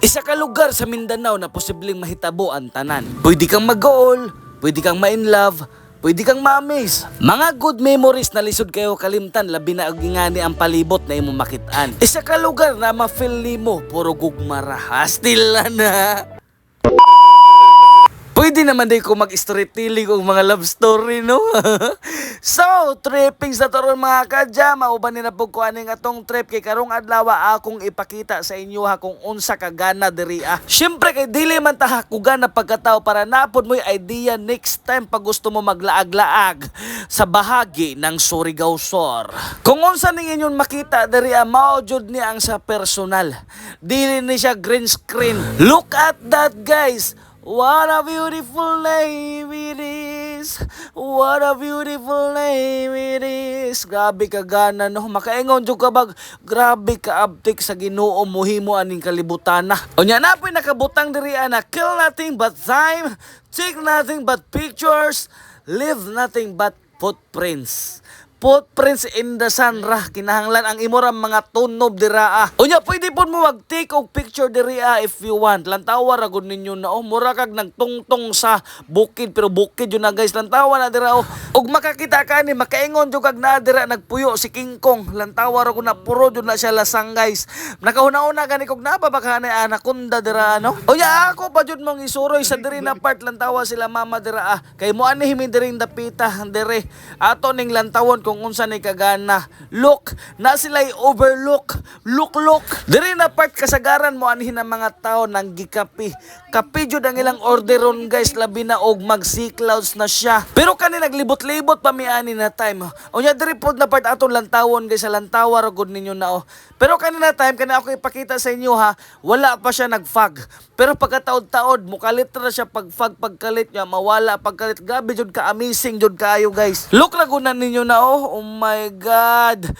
Isa ka lugar sa Mindanao na posibleng mahitabo ang tanan. Pwede kang mag-goal, pwede kang ma-in love, pwede kang ma-amaze. Mga good memories na lisod kayo kalimtan labi na og ingani ang palibot na imong makitaan. Isa ka lugar na ma-feel nimo puro gugmara. Still na. Pwede naman din ko mag-storytelling og mga love story, no? so, trippings na taron mga kadya. Mauban ni na po ko aning atong trip kay karong adlaw akong ipakita sa inyo ha kung unsa ka gana diri ah. Syempre kay dili man ta hakugan na pagkatao para napod mo idea next time pag gusto mo maglaag-laag sa bahagi ng Surigao Sur. Kung unsa ning inyon makita diri ah, mao jud ni ang sa personal. Dili ni siya green screen. Look at that guys. What a beautiful name it is. What a beautiful name it is. Grabe ka gana no. Makaingon jud ka bag. Grabe ka abtik sa Ginoo muhimo aning kalibutan na. Unya na po'y nakabutang diri ana. Kill nothing but time. Take nothing but pictures. Leave nothing but footprints. Footprints in the sun ra kinahanglan ang imong mga tunob dira ah. Unya pwede pud mo mag take og picture diri ah if you want. Lantawa ra gud ninyo na oh mura kag nagtungtong sa bukid pero bukid yun na guys lantawa na dira oh. Ug makakita ka ni makaingon jud kag na dira nagpuyo si King Kong. Lantawa ra gud na puro jud na siya lasang guys. Nakahuna-una gani kog nababaka na anaconda dira no. Unya ako pa jud mong isuroy sa diri na part lantawa sila mama dira ah. Kay mo ani himi diri dapita diri. Ato ning lantawon kung unsa ni kagana. Look, na sila'y overlook. Look, look. Diri na part kasagaran mo anhin ang mga tao nang gikapi. Kapi jud ang ilang orderon guys labi na og mag sea clouds na siya. Pero kani naglibot-libot pa mi ani na time. Unya diri pod na part atong lantawon guys sa lantawa ra gud ninyo na oh. Pero kanina time kana ako ipakita sa inyo ha, wala pa siya nagfag. Pero pagkataod-taod mukalit na siya pagfag pagkalit niya mawala pagkalit grabe jud ka amazing jud kaayo guys. Look ra gud ninyo na oh. Oh my god.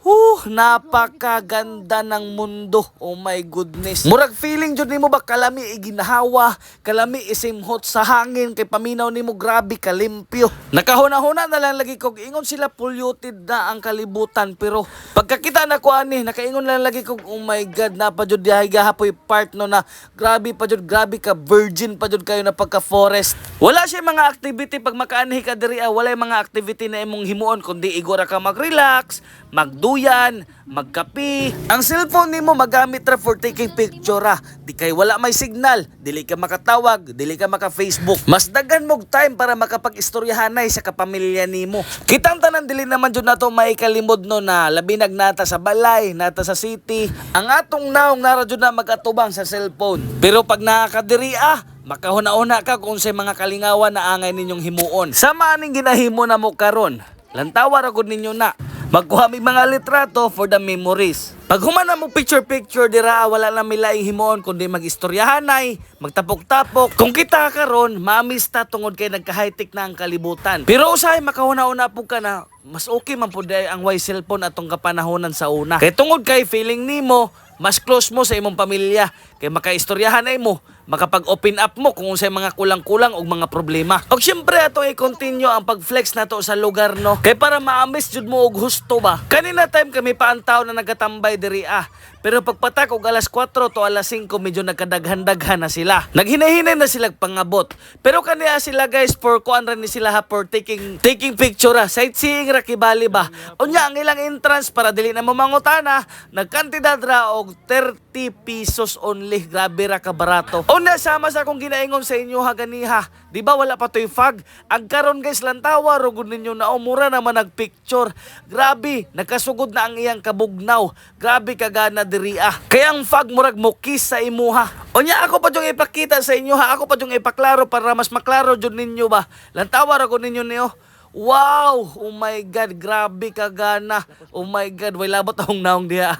Huh, napakaganda ng mundo. Oh my goodness. Murag feeling jud nimo ba kalami iginahawa, kalami isimhot sa hangin kay paminaw nimo grabe kalimpyo. Nakahuna-huna na lang lagi kog ingon sila polluted na ang kalibutan pero pagkakita na ko ani nakaingon lang lagi kog oh my god na pa jud dihay gahapoy part no na grabe pa jud grabe ka virgin pa jud kayo na pagka forest. Wala siya mga activity pag makaanhi ka diri ah, wala mga activity na imong himuon kundi igora ka mag-relax, magduyan, magkapi. Ang cellphone nimo magamit ra for taking picture ra. Di kay wala may signal, dili ka makatawag, dili ka maka-Facebook. Mas daghan mog time para makapag-istoryahanay sa kapamilya nimo. Kitang tanan dili naman jud nato may kalimod no na labi nagnata sa balay, nata sa city. Ang atong naong nara jud na magatubang sa cellphone. Pero pag nakakadiri ah, makahuna-una ka kung sa mga kalingawan na angay ninyong himuon. Sama aning ginahimo na mo karon. Lantawa ra gud ninyo na. Magkuha mi mga litrato for the memories. Pag humana mo picture-picture dira wala na milaing himuon kundi magistoryahanay, magtapok-tapok. Kung kita karon, mamista tungod kay nagka-high-tech na ang kalibutan. Pero usahay makahuna-una po ka na mas okay man dahil ang way cellphone atong kapanahonan sa una. Kay tungod kay feeling nimo, mas close mo sa imong pamilya. Kay makaistoryahan ay mo, makapag-open up mo kung unsay mga kulang-kulang o mga problema. Og syempre ato i-continue ang pag-flex nato sa lugar no. Kay para ma-amaze jud mo og husto ba. Kanina time kami paantaw na nagatambay diri ah. Pero pagpatak og alas 4 to alas 5 medyo nagkadaghan-daghan na sila. Naghinay-hinay na sila pangabot. Pero kaniya sila guys for kuan ni sila ha for taking taking picture ha. Sightseeing ra kibali ba. Unya ang ilang entrance para dili na mo mangutana, nagkantidad ra og 30 pesos only. Grabe ra ka barato. Una sama sa akong ginaingon sa inyo ha ganiha. Di ba wala pa toy fag? Ang karon guys lantawa ro gud ninyo na umura naman nagpicture. Grabe, nakasugod na ang iyang kabugnaw. Grabe kagana diri ah. Kaya ang fag murag mo kiss sa imuha. Unya ako pa jung ipakita sa inyo ha. Ako pa jung ipaklaro para mas maklaro jud ninyo ba. Lantawa ra gud ninyo niyo. Wow! Oh my God, grabe ka gana. Oh my God, way labot akong naong diha.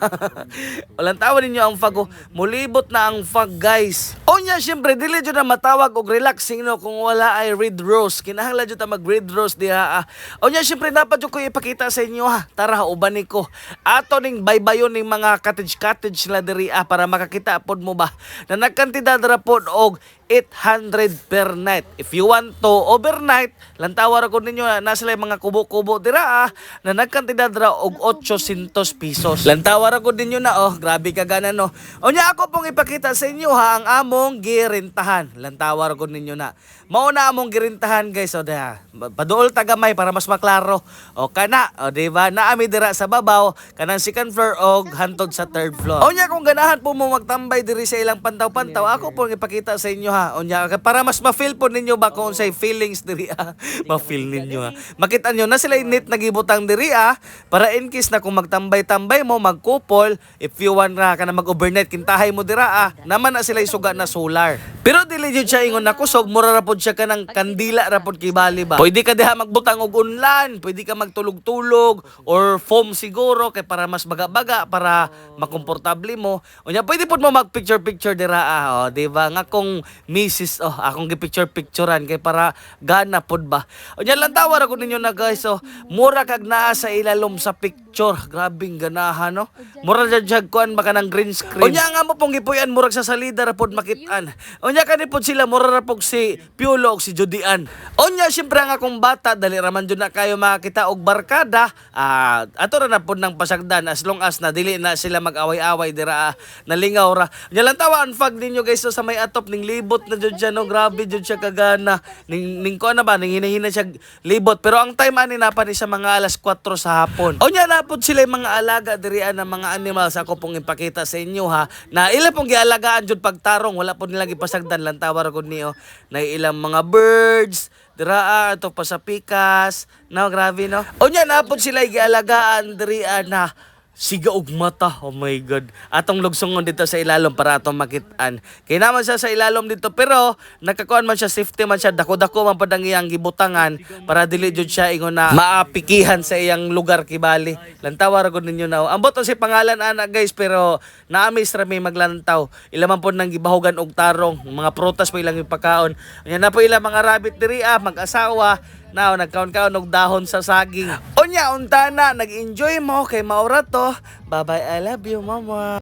Walang tawa ninyo ang fag. oh. Mulibot na ang fag, guys. O niya, syempre, dili dyan na matawag og relaxing no kung wala ay red rose. Kinahanglan dyan ta mag red rose diha. ah. O niya, syempre, dapat dyan ko ipakita sa inyo ha. Tara, ubanin ko. Ato ning baybayon ning mga cottage-cottage na diri ah, para makakita pod mo ba na nagkantidad ra pod og 800 per night. If you want to overnight, lantawar ko ninyo na nasa lang mga kubo-kubo dira ah, na nagkantidad ra og 800 pesos. Lantawar ko ninyo na oh, grabe ka gana no. Unya ako pong ipakita sa inyo ha ang among girintahan. Lantawar ko ninyo na. Mao na among girintahan guys o da. Paduol tagamay para mas maklaro. O kana, o di ba? Naami dira sa babaw kanang second floor og hantod sa third floor. Unya kung ganahan po mo magtambay diri sa ilang pantaw-pantaw, ako po ipakita sa inyo ha. Unya para mas ma-feel po ninyo ba kung say feelings diri ah. ma-feel ninyo ha. Makita nyo na sila init nagibutang diri ah para in case na kung magtambay-tambay mo magkupol, if you want na ka na mag-overnight kintahay mo dira ah, naman na sila isuga na solar. Pero dili jud siya ingon na kusog, mura ra pod siya kanang kandila ra pod kibali ba. Pwede ka diha magbutang og unlan, pwede ka magtulog-tulog or foam siguro kay para mas baga-baga para makomportable mo. Unya pwede pod mo mag picture-picture dira ah, oh, di ba? Nga kung misis oh, akong gi-picture-picturean kay para gana pod ba. Unya lang tawar ako ninyo na guys oh, mura kag naa sa ilalom sa picture. Grabing ganahan no. Mura jud jag kuan baka ng green screen. Unya nga mo pong gipuyan murag sa salida ra pod makitaan. Unya kani pod sila mura ra pog si Piolo og si Judian. Unya syempre nga akong bata dali ra man jud na kayo makita og barkada. Ah, ato na pod ng pasagdan as long as na dili na sila mag-away-away dira ah, nalingaw ra. Unya lang tawa ang fag ninyo guys so, sa may atop ning libot na jud siya no. Grabe jud siya kagana. Ning ning kuan na ba ning hinahina siya libot pero ang time ani na pa ni sa mga alas 4 sa hapon. Unya na pod sila yung mga alaga diri ah, ng mga animals. Ako pong ipakita sa inyo ha. Na ila pong gialagaan jud pagtarong. Wala po nila gipasagdan lang tawar ko niyo. Na ilang mga birds dira ah, ito pa sa pikas. No grabe no? Unya na pod sila gialagaan diri ah, na Siga og mata. Oh my God. Atong lugsongon dito sa ilalom para atong makitaan. Kaya naman siya sa ilalom dito. Pero, nakakuan man siya, safety man siya. Dako-dako man padang iyang gibutangan para dili jud siya ingon na maapikihan sa iyang lugar kibali. Lantawar ko ninyo na. Ambot to si pangalan ana guys pero naamis ra maglantaw. Ila man po nang gibahugan og tarong. Mga prutas pa ilang ipakaon. Yan na po ilang mga rabbit diri ah, mag-asawa. Now, nagkaon-kaon og dahon sa saging. Unya, unta na, nag-enjoy mo kay maura to. Bye-bye, I love you, mama.